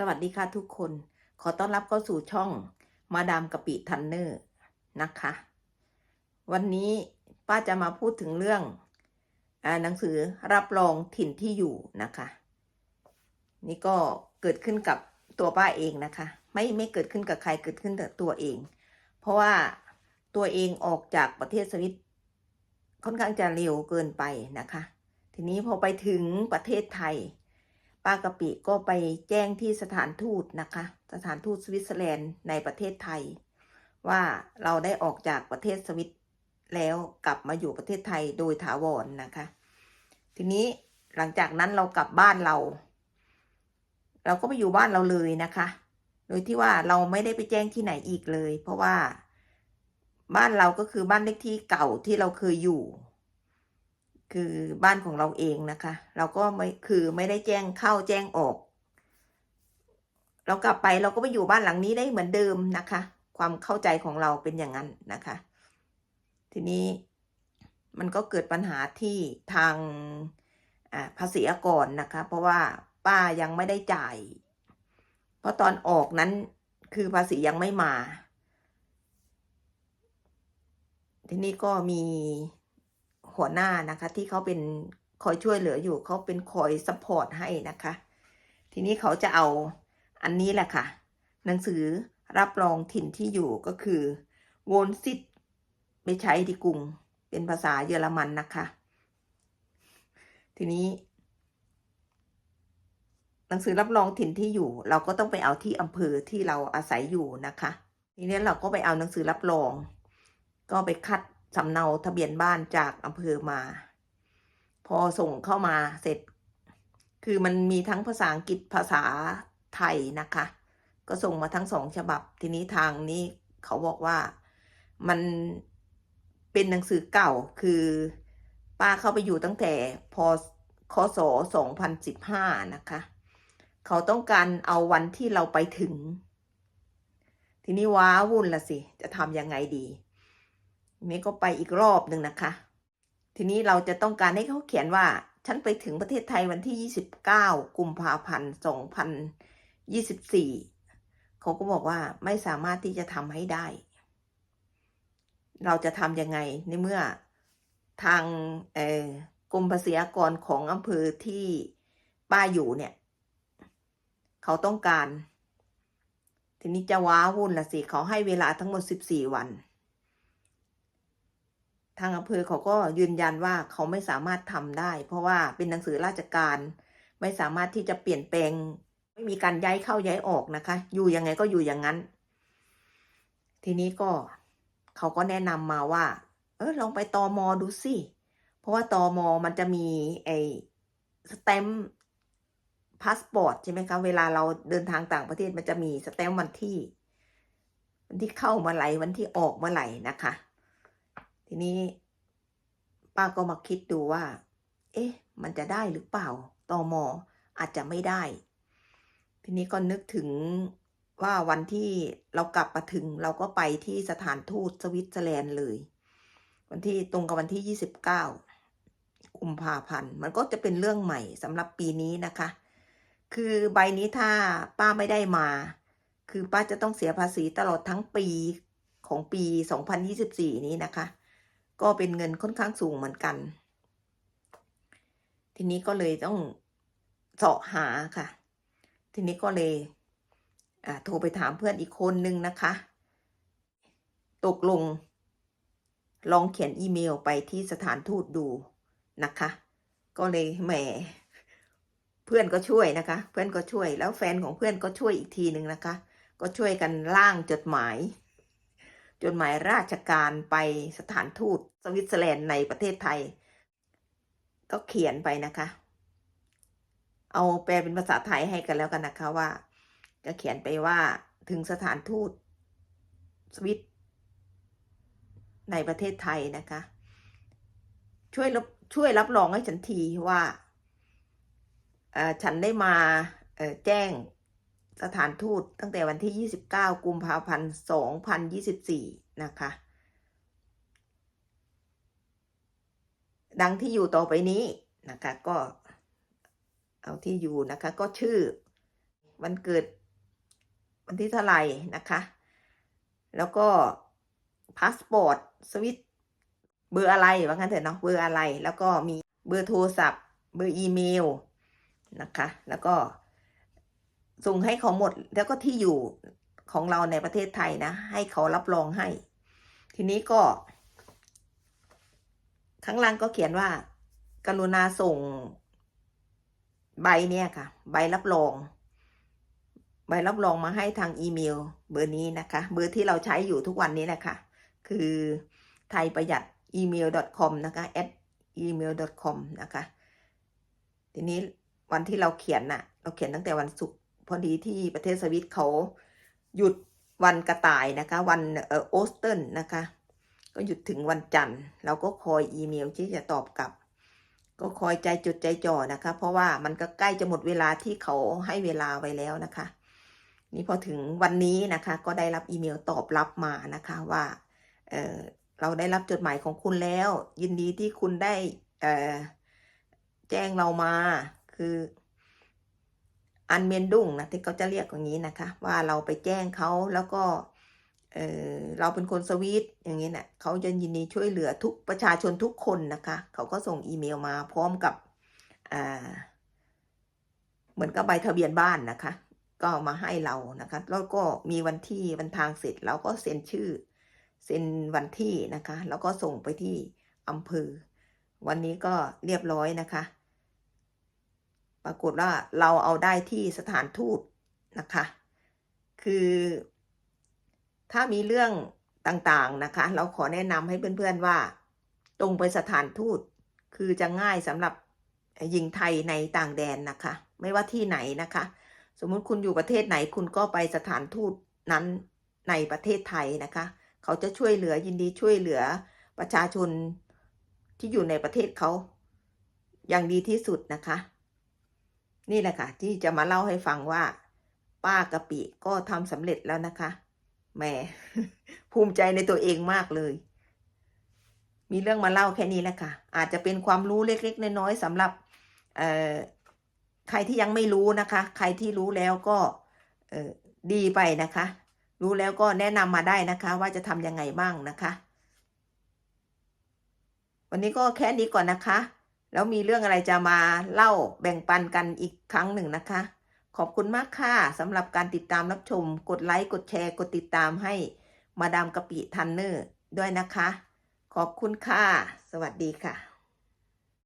สวัสดีค่ะทุกคน ขอต้อนรับเข้าสู่ช่องมาดามกะปิทันเนอร์นะคะ วันนี้ป้าจะมาพูดถึงเรื่องอหนังสือรับรองถิ่นที่อยู่นะคะ นี่ก็เกิดขึ้นกับตัวป้าเองนะคะ ไม่ไม่เกิดขึ้นกับใครเกิดขึ้นกับตัวเอง เพราะว่าตัวเองออกจากประเทศสวิตค่อนข้างจะเร็วเกินไปนะคะ ทีนี้พอไปถึงประเทศไทย ป้ากะปิก็ไปแจ้งที่สถานทูตนะคะ สถานทูตสวิตเซอร์แลนด์ในประเทศไทย ว่าเราได้ออกจากประเทศสวิตแล้วกลับมาอยู่ประเทศไทยโดยถาวรนนะคะ ทีนี้หลังจากนั้นเรากลับบ้านเรา เราก็ไปอยู่บ้านเราเลยนะคะ โดยที่ว่าเราไม่ได้ไปแจ้งที่ไหนอีกเลย เพราะว่าบ้านเราก็คือบ้านเลขที่เก่าที่เราเคยอยู่ คือบ้านของเราเองนะคะ เราก็ไม่คือไม่ได้แจ้งเข้าแจ้งออก เรากลับไปเราก็ไปอยู่บ้านหลังนี้ได้เหมือนเดิมนะคะ ความเข้าใจของเราเป็นอย่างนั้นนะคะ ทีนี้มันก็เกิดปัญหาที่ทางภาษีอากรนะคะ เพราะว่าป้ายังไม่ได้จ่าย เพราะตอนออกนั้นคือภาษียังไม่มา ทีนี้ก็มี หัวหน้านะคะ ที่เขาเป็นคอยช่วยเหลืออยู่เขาเป็นคอยซัพพอร์ตให้นะคะ ทีนี้เขาจะเอาอันนี้แหละค่ะ หนังสือรับรองถิ่นที่อยู่ก็คือโวนซิตไปใช้ที่กรุงเป็นภาษาเยอรมันนะคะ ทีนี้ หนังสือรับรองถิ่นที่อยู่ เราก็ต้องไปเอาที่อำเภอที่เราอาศัยอยู่นะคะ ทีนี้เราก็ไปเอาหนังสือรับรอง ก็ไปคัด สำเนาทะเบียนบ้านจากอำเภอมา พอส่งเข้ามาเสร็จ คือมันมีทั้งภาษาอังกฤษภาษาไทยนะคะ ก็ส่งมาทั้งสองฉบับ ทีนี้ทางนี้เขาบอกว่ามันเป็นหนังสือเก่าคือ ป้าเข้าไปอยู่ตั้งแต่พอคศ2015 นะคะ เขาต้องการเอาวันที่เราไปถึง ทีนี้ว้าวุ่นละสิ จะทำยังไงดี นี้ก็ไปอีกรอบหนึ่งนะคะ ทีนี้เราจะต้องการให้เขาเขียนว่า ฉันไปถึงประเทศไทยวันที่ 29 กุมภาพันธ์2024 เขาก็บอกว่าไม่สามารถที่จะทำให้ได้ เราจะทำยังไงในเมื่อทางกรมภาษีอากรของอำเภอที่ป้าอยู่เนี่ย เขาต้องการ ทีนี้จะว้าวุ่นละสิ เขาให้เวลาทั้งหมด 14 วัน ทางอำเภอเขาก็ยืนยันว่าเขาไม่สามารถทำได้ เพราะว่าเป็นหนังสือราชการไม่สามารถที่จะเปลี่ยนแปลง ไม่มีการย้ายเข้าย้ายออกนะคะ อยู่ยังไงก็อยู่อย่างนั้น ทีนี้ก็เขาก็แนะนำมาว่า เออลองไปตอมอดูสิเพราะว่าตอมอมันจะมีไอ้สแตมป์พาสปอร์ตใช่ไหมคะ เวลาเราเดินทางต่างประเทศมันจะมีสแตมป์วันที่ วันที่เข้ามาไหลวันที่ออกมาไหลนะคะ ทีนี้ป้าก็มาคิดดูว่า เอ๊ะ มันจะได้หรือเปล่าตอมออาจจะไม่ได้ ทีนี้ก็นึกถึงว่าวันที่เรากลับมาถึงเราก็ไปที่สถานทูตสวิตเซอร์แลนด์เลย วันที่ตรงกับวันที่ยี่สิบเก้ากุมภาพันธ์มันก็จะเป็นเรื่องใหม่สำหรับปีนี้นะคะ คือใบนี้ถ้าป้าไม่ได้มา คือป้าจะต้องเสียภาษีตลอดทั้งปีของปี 2024 นี้นะคะ ก็เป็นเงินค่อนข้างสูงเหมือนกัน ทีนี้ก็เลยต้องเสาะหาค่ะ ทีนี้ก็เลยโทรไปถามเพื่อนอีกคนนึงนะคะ ตกลง ลองเขียนอีเมลไปที่สถานทูตดูนะคะ ก็เลยแหมเพื่อนก็ช่วยนะคะ เพื่อนก็ช่วยแล้วแฟนของเพื่อนก็ช่วยอีกทีหนึ่งนะคะ ก็ช่วยกันร่างจดหมาย จดหมายราชการไปสถานทูตสวิตเซอร์แลนด์ในประเทศไทย ก็เขียนไปนะคะ เอาแปลเป็นภาษาไทยให้กันแล้วกันนะคะว่า ก็เขียนไปว่าถึงสถานทูตสวิตในประเทศไทยนะคะ ช่วยรับช่วยรับรองให้ฉันทีว่าฉันได้มาแจ้ง สถานทูตตั้งแต่วันที่ 29 กุมภาพันธ์ 2024 นะคะ ดังที่อยู่ต่อไปนี้นะคะก็เอาที่อยู่นะคะก็ชื่อวันเกิดวันที่เท่าไหร่นะคะ แล้วก็พาสปอร์ตสวิตเบอร์อะไรว่างั้นเถอะเนาะเบอร์อะไร แล้วก็มีเบอร์โทรศัพท์ เบอร์อีเมลนะคะ แล้วก็ ส่งให้เขาหมดแล้วก็ที่อยู่ของเราในประเทศไทยนะ ให้เขารับรองให้ ทีนี้ก็ ข้างล่างก็เขียนว่า กรุณาส่งใบเนี่ยค่ะ ใบรับรอง ใบรับรองมาให้ทางอีเมล เบอร์นี้นะคะ เบอร์ที่เราใช้อยู่ทุกวันนี้แหละค่ะ คือไทยประหยัด email.com นะคะ at email.com นะคะ ทีนี้วันที่เราเขียนน่ะ เราเขียนตั้งแต่วันศุกร์ พอดีที่ประเทศสวิตเขาหยุดวันกระต่ายนะคะ วันเอ่อโอสเทนนะคะ ก็หยุดถึงวันจันทร์เราก็คอยอีเมลที่จะตอบกลับ ก็คอยใจจดใจจ่อนะคะ เพราะว่ามันก็ใกล้จะหมดเวลาที่เขาให้เวลาไว้แล้วนะคะ นี่พอถึงวันนี้นะคะ ก็ได้รับอีเมลตอบรับมานะคะว่าเออเราได้รับจดหมายของคุณแล้ว ยินดีที่คุณได้แจ้งเรามาคือ อันเมนดุงนะที่เขาจะเรียกอย่างนี้นะคะ ว่าเราไปแจ้งเขาแล้วก็เออเราเป็นคนสวีทอย่างนี้นะ่ะเขาจะยินดีช่วยเหลือทุกประชาชนทุกคนนะคะ เขาก็ส่งอีเมลมาพร้อมกับอ่าเหมือนกับใบทะเบียนบ้านนะคะ ก็มาให้เรานะคะ แล้วก็มีวันที่วันทางเสร็จเราก็เซ็นชื่อเซ็นวันที่นะคะ แล้วก็ส่งไปที่อำเภอ วันนี้ก็เรียบร้อยนะคะ ปรากฏว่าเราเอาได้ที่สถานทูตนะคะ คือถ้ามีเรื่องต่างๆนะคะ เราขอแนะนำให้เพื่อนๆว่า ตรงไปสถานทูต คือจะง่ายสำหรับหญิงไทยในต่างแดนนะคะ ไม่ว่าที่ไหนนะคะ สมมุติคุณอยู่ประเทศไหนคุณก็ไปสถานทูตนั้นในประเทศไทยนะคะ เขาจะช่วยเหลือยินดีช่วยเหลือประชาชนที่อยู่ในประเทศเขาอย่างดีที่สุดนะคะ นี่แหละค่ะ ที่จะมาเล่าให้ฟังว่า ป้ากะปิก็ทำสำเร็จแล้วนะคะแหมภูมิใจในตัวเองมากเลย มีเรื่องมาเล่าแค่นี้แหละค่ะ อาจจะเป็นความรู้เล็ก ๆ น้อยๆสำหรับใครที่ยังไม่รู้นะคะ ใครที่รู้แล้วก็ดีไปนะคะ รู้แล้วก็แนะนำมาได้นะคะ ว่าจะทำยังไงบ้างนะคะ วันนี้ก็แค่นี้ก่อนนะคะ แล้วมีเรื่องอะไรจะมาเล่าแบ่งปันกันอีกครั้งหนึ่งนะคะ ขอบคุณมากค่ะสำหรับการติดตามรับชม กดไลค์ กดแชร์ กดติดตามให้มาดามกะปิทันเนอร์ด้วยนะคะ ขอบคุณค่ะ สวัสดีค่ะ